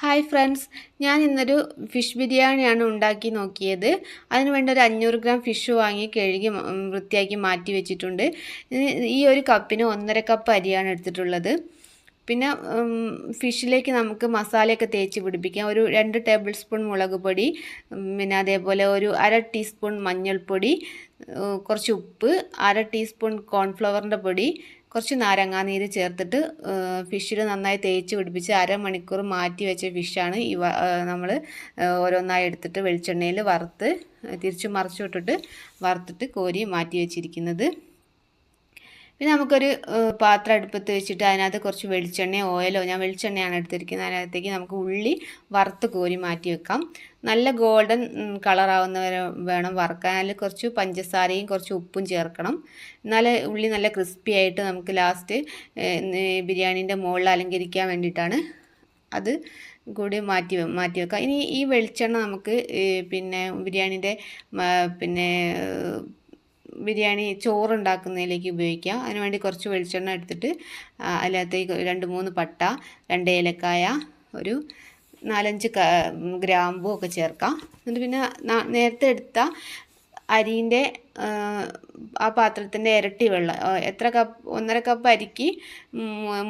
Hi friends ഞാൻ ഇന്നൊരു fish ബിരിയാണിയാണ് ഉണ്ടാക്കി നോക്കിയത്. അതിന് വേണ്ട ഒരു അഞ്ഞൂറ് ഗ്രാം ഫിഷ് വാങ്ങി കഴുകി വൃത്തിയാക്കി മാറ്റി വെച്ചിട്ടുണ്ട്. ഈ ഒരു കപ്പിന് ഒന്നര കപ്പ് അരിയാണ് എടുത്തിട്ടുള്ളത്. പിന്നെ ഫിഷിലേക്ക് നമുക്ക് മസാലയൊക്കെ തേച്ച് പിടിപ്പിക്കാം. ഒരു രണ്ട് ടേബിൾ സ്പൂൺ മുളക് പൊടി പിന്നെ അതേപോലെ ഒരു അര ടീസ്പൂൺ മഞ്ഞൾപ്പൊടി കുറച്ച് ഉപ്പ് അര ടീസ്പൂൺ കോൺഫ്ലവറിന്റെ പൊടി കുറച്ച് നാരങ്ങാനീര് ചേർത്തിട്ട് ഫിഷിൽ നന്നായി തേച്ച് പിടിപ്പിച്ച് അരമണിക്കൂർ മാറ്റി വെച്ച ഫിഷാണ് ഈ നമ്മൾ ഓരോന്നായി എടുത്തിട്ട് വെളിച്ചെണ്ണയിൽ വറുത്ത് തിരിച്ച് മറിച്ചു വിട്ടിട്ട് വറുത്തിട്ട് കോരി മാറ്റി വെച്ചിരിക്കുന്നത്. പിന്നെ നമുക്കൊരു പാത്രം അടുപ്പത്ത് വെച്ചിട്ട് അതിനകത്ത് കുറച്ച് വെളിച്ചെണ്ണയോ ഓയിലോ ഞാൻ വെളിച്ചെണ്ണയാണ് എടുത്തിരിക്കുന്നത്. അതിനകത്തേക്ക് നമുക്ക് ഉള്ളി വറുത്ത് കോരി മാറ്റി വെക്കാം. നല്ല ഗോൾഡൻ കളറാവുന്നവരെ വേണം വറുക്കാൻ. അതിൽ കുറച്ച് പഞ്ചസാരയും കുറച്ച് ഉപ്പും ചേർക്കണം. എന്നാൽ ഉള്ളി നല്ല ക്രിസ്പി ആയിട്ട് നമുക്ക് ലാസ്റ്റ് ബിരിയാണീന്റെ മുകളിൽ അലങ്കരിക്കാൻ വേണ്ടിയിട്ടാണ് അത് കൂടി മാറ്റി മാറ്റി വെക്കാം. ഇനി ഈ വെളിച്ചെണ്ണ നമുക്ക് പിന്നെ ബിരിയാണീന്റെ പിന്നെ ബിരിയാണി ചോറുണ്ടാക്കുന്നതിലേക്ക് ഉപയോഗിക്കാം. അതിനുവേണ്ടി കുറച്ച് വെളിച്ചെണ്ണ എടുത്തിട്ട് അതിനകത്തേക്ക് രണ്ട് മൂന്ന് പട്ട രണ്ട് ഏലക്കായ ഒരു നാലഞ്ച് ഗ്രാമ്പും ഒക്കെ ചേർക്കാം. എന്നിട്ട് പിന്നെ നേരത്തെ എടുത്ത അരിന്റെ ആ പാത്രത്തിന്റെ ഇരട്ടി വെള്ളം എത്ര കപ്പ് ഒന്നര കപ്പ് അരിക്ക്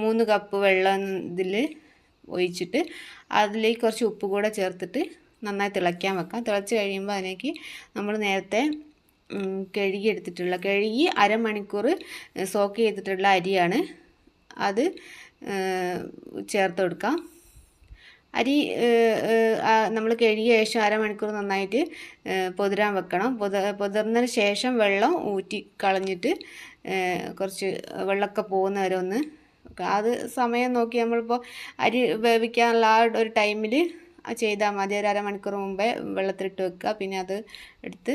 മൂന്ന് കപ്പ് വെള്ളം ഇതിൽ ഒഴിച്ചിട്ട് അതിലേക്ക് കുറച്ച് ഉപ്പ് കൂടെ ചേർത്തിട്ട് നന്നായി തിളയ്ക്കാൻ വെക്കാം. തിളച്ച് കഴിയുമ്പോൾ അതിലേക്ക് നമ്മൾ നേരത്തെ ഉം, കഴുകി അരമണിക്കൂർ സോക്ക് ചെയ്തിട്ടുള്ള അരിയാണ്. അത് ചേർത്ത് കൊടുക്കാം. അരി നമ്മൾ കഴുകിയ ശേഷം അരമണിക്കൂർ നന്നായിട്ട് പൊതിരാൻ വെക്കണം. പൊത പൊതിർന്നതിന് ശേഷം വെള്ളം ഊറ്റി കളഞ്ഞിട്ട് കുറച്ച് വെള്ളമൊക്കെ പോകുന്ന വരെ ഒന്ന്. അത് സമയം നോക്കി നമ്മളിപ്പോൾ അരി വേവിക്കാനുള്ള ആ ഒരു ടൈമിൽ ചെയ്താൽ മതി. ഒരു അരമണിക്കൂർ മുമ്പേ വെള്ളത്തിലിട്ട് വെക്കുക. പിന്നെ അത് എടുത്ത്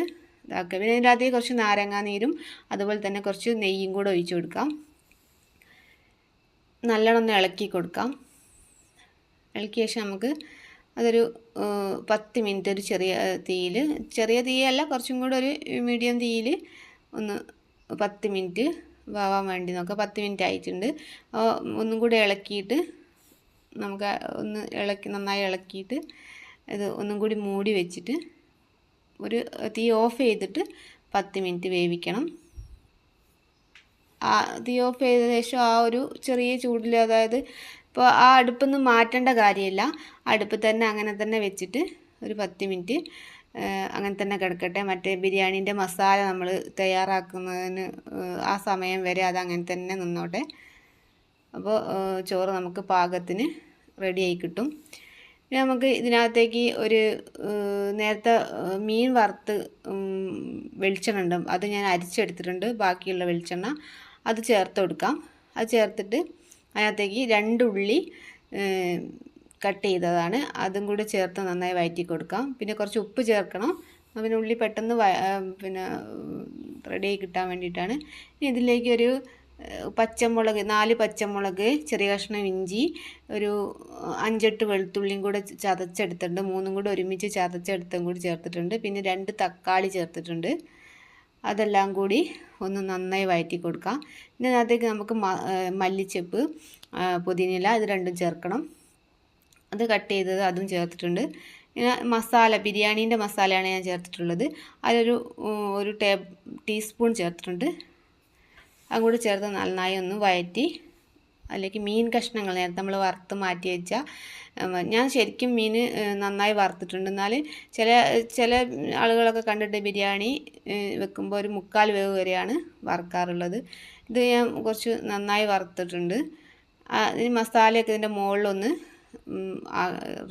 ഇതാക്കുക. പിന്നെ ഇതിന്റെ അകത്തേക്ക് കുറച്ച് നാരങ്ങാ നീരും അതുപോലെ തന്നെ കുറച്ച് നെയ്യും കൂടെ ഒഴിച്ചു കൊടുക്കാം. നല്ലോണം ഒന്ന് ഇളക്കി കൊടുക്കാം. ഇളക്കിയ ശേഷം നമുക്ക് അതൊരു പത്ത് മിനിറ്റ് ഒരു ചെറിയ തീയിൽ ചെറിയ തീയല്ല കുറച്ചും കൂടെ ഒരു മീഡിയം തീയിൽ ഒന്ന് പത്ത് മിനിറ്റ് വാവാൻ വേണ്ടി നോക്കുക പത്ത് മിനിറ്റ് ആയിട്ടുണ്ട്. ഒന്നും കൂടെ ഇളക്കിയിട്ട് നമുക്ക് ഒന്ന് ഇളക്കി നന്നായി ഇളക്കിയിട്ട് ഇത് ഒന്നും കൂടി മൂടി വെച്ചിട്ട് ഒരു തീ ഓഫ് ചെയ്തിട്ട് പത്ത് മിനിറ്റ് വേവിക്കണം. ആ തീ ഓഫ് ചെയ്ത ശേഷം ആ ഒരു ചെറിയ ചൂടിൽ അതായത് ഇപ്പോൾ ആ അടുപ്പൊന്നും മാറ്റേണ്ട കാര്യമില്ല. അടുപ്പ് തന്നെ അങ്ങനെ തന്നെ വെച്ചിട്ട് ഒരു പത്ത് മിനിറ്റ് അങ്ങനെ തന്നെ കിടക്കട്ടെ. മറ്റേ ബിരിയാണീന്റെ മസാല നമ്മൾ തയ്യാറാക്കുന്നതിന് ആ സമയം വരെ അത് അങ്ങനെ തന്നെ നിന്നോട്ടെ. അപ്പോൾ ചോറ് നമുക്ക് പാകത്തിന് റെഡിയായി കിട്ടും. പിന്നെ നമുക്ക് ഇതിനകത്തേക്ക് ഒരു നേരത്തെ മീൻ വറുത്ത് വെളിച്ചെണ്ണ ഉണ്ട് അത് ഞാൻ അരിച്ചെടുത്തിട്ടുണ്ട്. ബാക്കിയുള്ള വെളിച്ചെണ്ണ അത് ചേർത്ത് കൊടുക്കാം. അത് ചേർത്തിട്ട് അതിനകത്തേക്ക് രണ്ട് ഉള്ളി കട്ട് ചെയ്തതാണ്. അതും കൂടി ചേർത്ത് നന്നായി വഴറ്റി കൊടുക്കാം. പിന്നെ കുറച്ച് ഉപ്പ് ചേർക്കണം. പിന്നെ ഉള്ളി പെട്ടെന്ന് പിന്നെ റെഡിയായി കിട്ടാൻ വേണ്ടിയിട്ടാണ്. ഇനി ഇതിലേക്ക് ഒരു പച്ചമുളക് നാല് പച്ചമുളക് ചെറിയ കഷ്ണം ഇഞ്ചി ഒരു അഞ്ചെട്ട് വെളുത്തുള്ളിയും കൂടെ ചതച്ചെടുത്തിട്ടുണ്ട്. മൂന്നും കൂടെ ഒരുമിച്ച് ചതച്ചെടുത്തും കൂടി ചേർത്തിട്ടുണ്ട്. പിന്നെ രണ്ട് തക്കാളി ചേർത്തിട്ടുണ്ട്. അതെല്ലാം കൂടി ഒന്ന് നന്നായി വഴറ്റി കൊടുക്കാം. പിന്നെ അതിനകത്തേക്ക് നമുക്ക് മല്ലിച്ചെപ്പ് പുതിനില ഇത് രണ്ടും ചേർക്കണം. അത് കട്ട് ചെയ്തത് അതും ചേർത്തിട്ടുണ്ട്. പിന്നെ മസാല ബിരിയാണീന്റെ മസാലയാണ് ഞാൻ ചേർത്തിട്ടുള്ളത്. അതിലൊരു ഒരു ടേ ടീസ്പൂൺ ചേർത്തിട്ടുണ്ട്. കൂടി ചേർത്ത് നന്നായി ഒന്ന് വഴറ്റി അതിലേക്ക് മീൻ കഷ്ണങ്ങൾ നേരത്തെ നമ്മൾ വറുത്ത് മാറ്റി വെച്ച ഞാൻ ശരിക്കും മീൻ നന്നായി വറുത്തിട്ടുണ്ട്. എന്നാൽ ചില ചില ആളുകളൊക്കെ കണ്ടിട്ട് ബിരിയാണി വെക്കുമ്പോൾ ഒരു മുക്കാൽ വേവ് വരെയാണ് വറുക്കാറുള്ളത്. ഇത് ഞാൻ കുറച്ച് നന്നായി വറുത്തിട്ടുണ്ട്. അതിന് മസാലയൊക്കെ ഇതിന്റെ മുകളിലൊന്ന്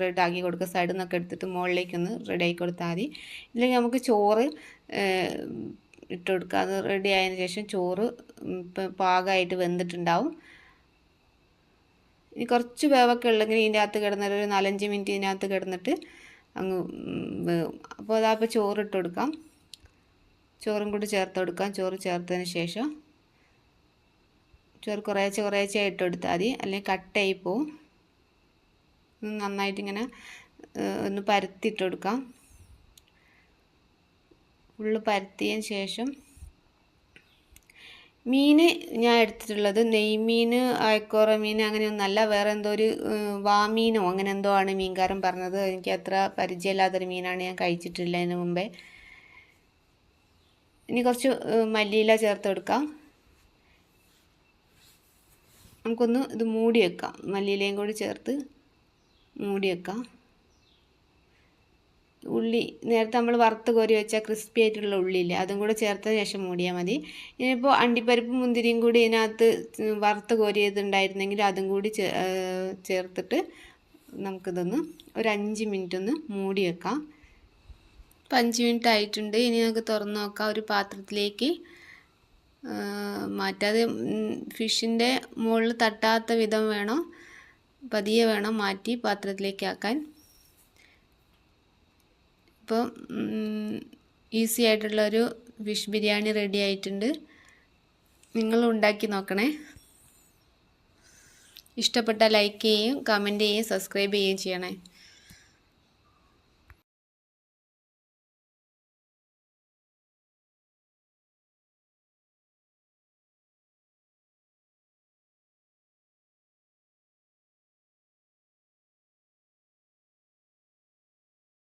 റെഡാക്കി കൊടുക്കുക സൈഡിൽ നിന്നൊക്കെ എടുത്തിട്ട് മുകളിലേക്കൊന്ന് റെഡിയാക്കി കൊടുത്താൽ മതി. ഇല്ലെങ്കിൽ നമുക്ക് ചോറ് ഇട്ട് കൊടുക്കുക അത് റെഡി ആയതിനു ശേഷം ചോറ് പാകമായിട്ട് വെന്തിട്ടുണ്ടാവും. ഇനി കുറച്ച് വേവൊക്കെ ഉള്ളെങ്കിൽ ഇതിന്റെ അകത്ത് കിടന്നിട്ട് ഒരു നാലഞ്ച് മിനിറ്റ് ഇതിനകത്ത് കിടന്നിട്ട് അങ്ങ് വേവും അപ്പോൾ അതാ ഇപ്പോൾ ചോറ് ഇട്ട് കൊടുക്കാം. ചോറും കൂടി ചേർത്ത് കൊടുക്കാം. ചോറ് ചേർത്തതിന് ശേഷം ചോറ് കുറേശ്ശെ കുറേശ്ശെ ഇട്ട് കൊടുത്താൽ മതി. അല്ലെങ്കിൽ കട്ടായി പോവും. നന്നായിട്ട് ഇങ്ങനെ ഒന്ന് പരത്തിയിട്ട് കൊടുക്കാം. ഫുള്ള് പരത്തിയതിന് ശേഷം മീൻ ഞാൻ എടുത്തിട്ടുള്ളത് നെയ്മീൻ അയക്കോറ മീൻ അങ്ങനെയൊന്നല്ല വേറെ എന്തോ ഒരു വാമീനോ അങ്ങനെ എന്തോ ആണ് മീൻകാരൻ പറഞ്ഞത്. എനിക്ക് അത്ര പരിചയമില്ലാത്തൊരു മീനാണ് ഞാൻ കഴിച്ചിട്ടില്ല അതിന് മുമ്പേ. ഇനി കുറച്ച് മല്ലിയില ചേർത്ത് കൊടുക്കാം. നമുക്കൊന്ന് ഇത് മൂടി വെക്കാം. മല്ലിയിലയും കൂടി ചേർത്ത് മൂടി വെക്കാം. ഉള്ളി നേരത്തെ നമ്മൾ വറുത്ത് കോരി വെച്ച ക്രിസ്പി ആയിട്ടുള്ള ഉള്ളിയില്ലേ അതും കൂടെ ചേർത്തതിന് ശേഷം മൂടിയാൽ മതി. ഇനിയിപ്പോൾ അണ്ടിപ്പരിപ്പ് മുന്തിരിയും കൂടി ഇതിനകത്ത് വറുത്ത് കോരിയതുണ്ടായിരുന്നെങ്കിൽ അതും കൂടി ചേർത്തിട്ട് നമുക്കിതൊന്ന് ഒരു അഞ്ച് മിനിറ്റ് ഒന്ന് മൂടി വെക്കാം. ഇപ്പം അഞ്ച് മിനിറ്റ് ആയിട്ടുണ്ട്. ഇനി നമുക്ക് തുറന്ന് നോക്കാം. ഒരു പാത്രത്തിലേക്ക് മാറ്റാതെ ഫിഷിന്റെ മുകളിൽ തട്ടാത്ത വിധം വേണം പതിയെ വേണം മാറ്റി പാത്രത്തിലേക്ക് ആക്കാൻ. ഇപ്പോൾ ഈസി ആയിട്ടുള്ളൊരു ഫിഷ് ബിരിയാണി റെഡി ആയിട്ടുണ്ട്. നിങ്ങൾ ഉണ്ടാക്കി നോക്കണേ. ഇഷ്ടപ്പെട്ട ലൈക്ക് ചെയ്യുകയും കമന്റ് ചെയ്യുകയും സബ്സ്ക്രൈബ് ചെയ്യുകയും ചെയ്യണേ.